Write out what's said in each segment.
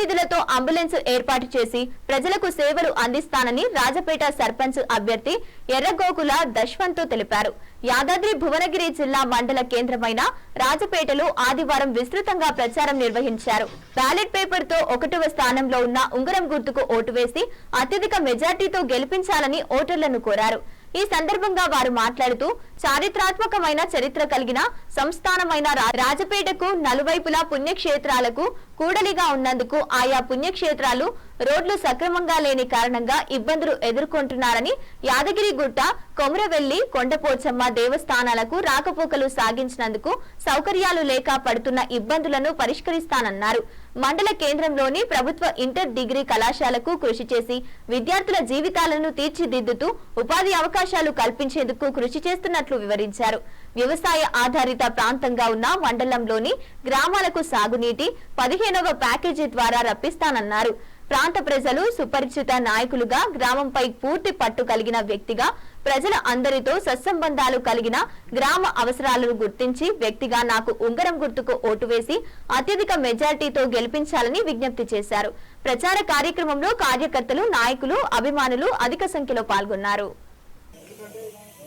నిధులతో అంబులెన్స్ ఏర్పాటు చేసి ప్రజలకు సేవలు అందిస్తానని రాజపేట సర్పంచ్ అభ్యర్థి ఎర్రగోకుల దశ్వంత్ తెలిపారు. యాదాద్రి భువనగిరి జిల్లా మండల కేంద్రమైన రాజపేటలో ఆదివారం విస్తృతంగా ప్రచారం నిర్వహించారు. బ్యాలెట్ పేపర్తో ఒకటవ స్థానంలో ఉన్న ఉంగరం గుర్తుకు ఓటు వేసి అత్యధిక మెజార్టీతో గెలిపించాలని ఓటర్లను కోరారు. ఈ సందర్భంగా వారు మాట్లాడుతూ చారిత్రాత్మకమైన చరిత్ర కలిగిన సంస్థానమైన రాజపేటకు నలువైపులా పుణ్యక్షేత్రాలకు కూడలిగా ఉన్నందుకు ఆయా పుణ్యక్షేత్రాలు రోడ్లు సక్రమంగా లేని కారణంగా ఇబ్బందులు ఎదుర్కొంటున్నారని యాదగిరిగుట్ట కొమరవెల్లి కొండపోచమ్మ దేవస్థానాలకు రాకపోకలు సాగించినందుకు సౌకర్యాలు లేక పడుతున్న ఇబ్బందులను పరిష్కరిస్తానన్నారు. మండల కేంద్రంలోని ప్రభుత్వ ఇంటర్ డిగ్రీ కళాశాలకు కృషి చేసి విద్యార్థుల జీవితాలను తీర్చిదిద్దుతూ ఉపాధి అవకాశాలు కల్పించేందుకు కృషి చేస్తున్నట్లు వివరించారు. వ్యవసాయ ఆధారిత ప్రాంతంగా ఉన్న మండలంలోని గ్రామాలకు సాగునీటి పదిహేనవ ప్యాకేజీ ద్వారా రప్పిస్తానన్నారు. ప్రాంత ప్రజలు సుపరిచిత నాయకులుగా గ్రామంపై పూర్తి పట్టు కలిగిన వ్యక్తిగా ప్రజల అందరితో సత్సంబంధాలు కలిగిన గ్రామ అవసరాలను గుర్తించి వ్యక్తిగా నాకు ఉంగరం గుర్తుకు ఓటు వేసి అత్యధిక మెజార్టీతో గెలిపించాలని విజ్ఞప్తి చేశారు. ప్రచార కార్యక్రమంలో కార్యకర్తలు నాయకులు అభిమానులు అధిక సంఖ్యలో పాల్గొన్నారు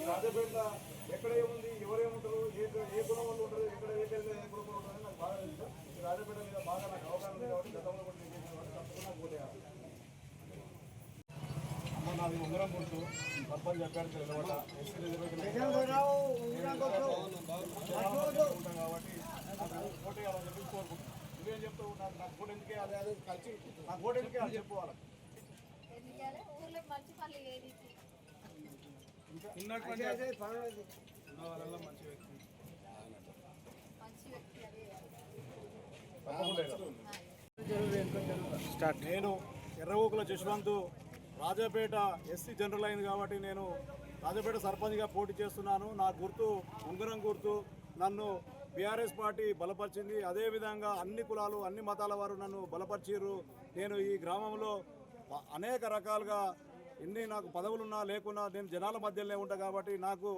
రాజపేట ఎక్కడ ఏముంది ఎవరు ఏముంటారు ఏ ఏ కులం వాళ్ళు ఉంటారు ఎక్కడ ఏ పేరు ఏ కులం వాళ్ళు ఉంటారు నాకు బాగా తెలుసు ఈ రాజపేట మీద బాగా నాకు అవగాహన ఉంది కాబట్టి గతంలో కూడా నేను చేసిన కాబట్టి తప్పకుండా పోటీ అమ్మ నాది సర్పంచ్ ఎస్సీ రిజర్వేషన్ కాబట్టి నాకు పోటీ వేయాలని చెప్పి కోరుకుంటున్నాను నువ్వేం చెప్తావు నాకు నాకు ఓటు ఎందుకే అదే అదే కలిసి నాకు ఓటు ఎందుకే అది చెప్పుకోవాలి ఉన్నటువంటి ఉన్న వాళ్ళల్లో మంచి వ్యక్తి నేను ఎర్రగోకుల జశ్వంత్ రాజాపేట ఎస్సీ జనరల్ అయింది కాబట్టి నేను రాజాపేట సర్పంచ్గా పోటీ చేస్తున్నాను. నా గుర్తు ఉంగరం గుర్తు నన్ను బీఆర్ఎస్ పార్టీ బలపరిచింది. అదేవిధంగా అన్ని కులాలు అన్ని మతాల వారు నన్ను బలపరిచిర్రు. నేను ఈ గ్రామంలో అనేక రకాలుగా ఎన్ని నాకు పదవులున్నా లేకున్నా నేను జనాల మధ్యలోనే ఉంటా కాబట్టి నాకు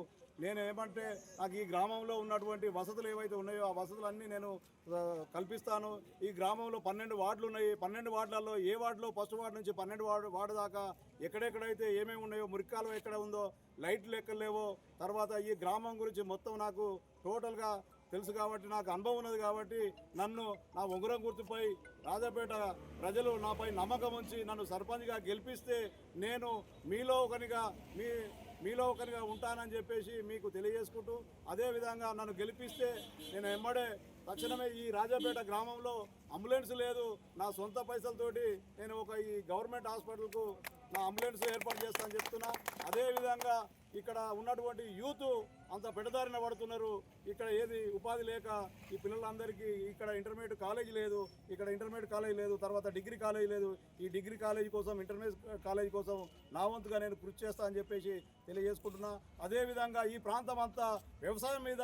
నేను ఏమంటే నాకు ఈ గ్రామంలో ఉన్నటువంటి వసతులు ఏవైతే ఉన్నాయో ఆ వసతులన్నీ నేను కల్పిస్తాను. ఈ గ్రామంలో పన్నెండు వార్డులు ఉన్నాయి. పన్నెండు వార్డులలో ఏ వార్డులో ఫస్ట్ వార్డు నుంచి పన్నెండు వార్డు వార్డు దాకా ఎక్కడెక్కడైతే ఏమేమి ఉన్నాయో మురికాలు ఎక్కడ ఉందో లైట్లు ఎక్కడ లేవో తర్వాత ఈ గ్రామం గురించి మొత్తం నాకు టోటల్గా తెలుసు కాబట్టి నాకు అనుభవం ఉన్నది కాబట్టి నన్ను నా ఉంగరం గుర్తుపై రాజాపేట ప్రజలు నాపై నమ్మకం ఉంచి నన్ను సర్పంచ్గా గెలిపిస్తే నేను మీలో ఒకనిగా మీ మీలో ఒకరిగా ఉంటానని చెప్పేసి మీకు తెలియజేసుకుంటూ అదేవిధంగా నన్ను గెలిపిస్తే నేను ఎమ్మడే తక్షణమే ఈ రాజాపేట గ్రామంలో అంబులెన్స్ లేదు నా సొంత పైసలతోటి నేను ఒక ఈ గవర్నమెంట్ హాస్పిటల్కు నా అంబులెన్స్ ఏర్పాటు చేస్తానని చెప్తున్నా. అదేవిధంగా ఇక్కడ ఉన్నటువంటి యూత్ అంత పెడదారిన పడుతున్నారు. ఇక్కడ ఏది ఉపాధి లేక ఈ పిల్లలందరికీ ఇక్కడ ఇంటర్మీడియట్ కాలేజీ లేదు. ఇక్కడ ఇంటర్మీడియట్ కాలేజీ లేదు. తర్వాత డిగ్రీ కాలేజీ లేదు. ఈ డిగ్రీ కాలేజీ కోసం ఇంటర్మీడియట్ కాలేజీ కోసం నా వంతుగా నేను కృషి చేస్తా అని చెప్పేసి తెలియజేసుకుంటున్నా. అదేవిధంగా ఈ ప్రాంతం అంతా వ్యవసాయం మీద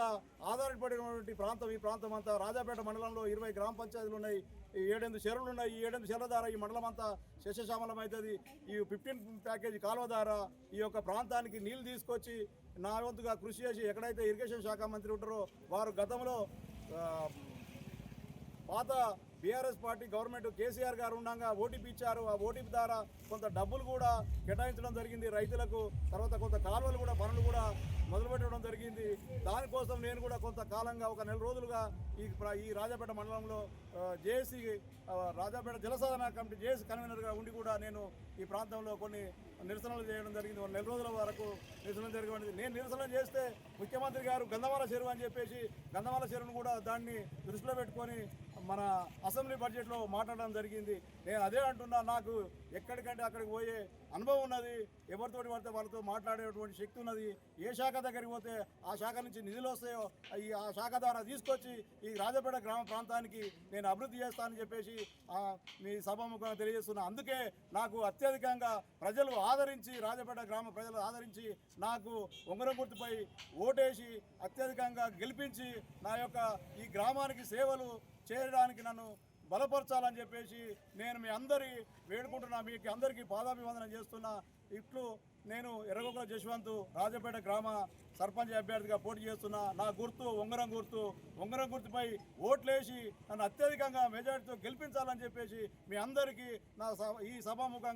ఆధారపడినటువంటి ప్రాంతం ఈ ప్రాంతం అంతా రాజాపేట మండలంలో ఇరవై గ్రామ పంచాయతీలు ఉన్నాయి. ఈ ఏడెనిమిది చెరువులు ఉన్నాయి. ఈ ఏడెనిమిది చెరువుల ద్వారా ఈ మండలం అంతా శస్యశ్యామలం అవుతుంది. ఈ ఫిఫ్టీన్ ప్యాకేజీ కాలువ ద్వారా ఈ యొక్క ప్రాంతానికి నీళ్ళు తీసుకొచ్చి నా వంతుగా కృషి చేసి ఎక్కడైతే ఇరిగేషన్ శాఖ మంత్రి ఉంటారో వారు గతంలో పాత బీఆర్ఎస్ పార్టీ గవర్నమెంట్ కేసీఆర్ గారు ఉండగా ఓటీపీ ఇచ్చారు. ఆ ఓటీపీ ద్వారా కొంత డబ్బులు కూడా కేటాయించడం జరిగింది రైతులకు. తర్వాత కొంత కాలువలు కూడా పనులు కూడా మొదలుపెట్టడం జరిగింది. దానికోసం నేను కూడా కొంత కాలంగా ఒక నెల రోజులుగా ఈ ఈ రాజాపేట మండలంలో JAC Rajapeta Jalasadhana committee JAC కన్వీనర్గా ఉండి కూడా నేను ఈ ప్రాంతంలో కొన్ని నిరసనలు చేయడం జరిగింది. ఒక నెల రోజుల వరకు నిరసన జరిగింది నేను నిరసన చేస్తే ముఖ్యమంత్రి గారు గంధమాల చెరువు అని చెప్పేసి గంధమాల చెరువును కూడా దాన్ని దృష్టిలో పెట్టుకొని మన అసెంబ్లీ బడ్జెట్లో మాట్లాడడం జరిగింది. నేను అదే అంటున్నా నాకు ఎక్కడికంటే అక్కడికి పోయే అనుభవం ఉన్నది. ఎవరితోటి పడితే వాళ్ళతో మాట్లాడేటువంటి శక్తి ఉన్నది. ఏ శాఖ దగ్గరికి పోతే ఆ శాఖ నుంచి నిధులు వస్తాయో ఈ ఆ శాఖ ద్వారా తీసుకొచ్చి ఈ రాజపేట గ్రామ ప్రాంతానికి నేను అభివృద్ధి చేస్తానని చెప్పేసి మీ సభాముఖంగా తెలియజేస్తున్నా. అందుకే నాకు అత్యధికంగా ప్రజలు ఆదరించి రాజపేట గ్రామ ప్రజలు ఆదరించి నాకు ఉంగరం గుర్తుపై ఓటేసి అత్యధికంగా గెలిపించి నా యొక్క ఈ గ్రామానికి సేవలు చేయడానికి నన్ను బలపరచాలని చెప్పేసి నేను మీ అందరి వేడుకుంటున్నా మీకు అందరికీ పాదాభివందనం చేస్తున్నా. ఇట్లు నేను ఎర్రగొక్కల జశ్వంత్ రాజపేట గ్రామ సర్పంచ్ అభ్యర్థిగా పోటీ చేస్తున్నా. నా గుర్తు ఉంగరం గుర్తు ఉంగరం గుర్తుపై ఓట్లేసి నన్ను అత్యధికంగా మెజార్టీతో గెలిపించాలని చెప్పేసి మీ అందరికీ నా సభ ఈ సభాముఖంగా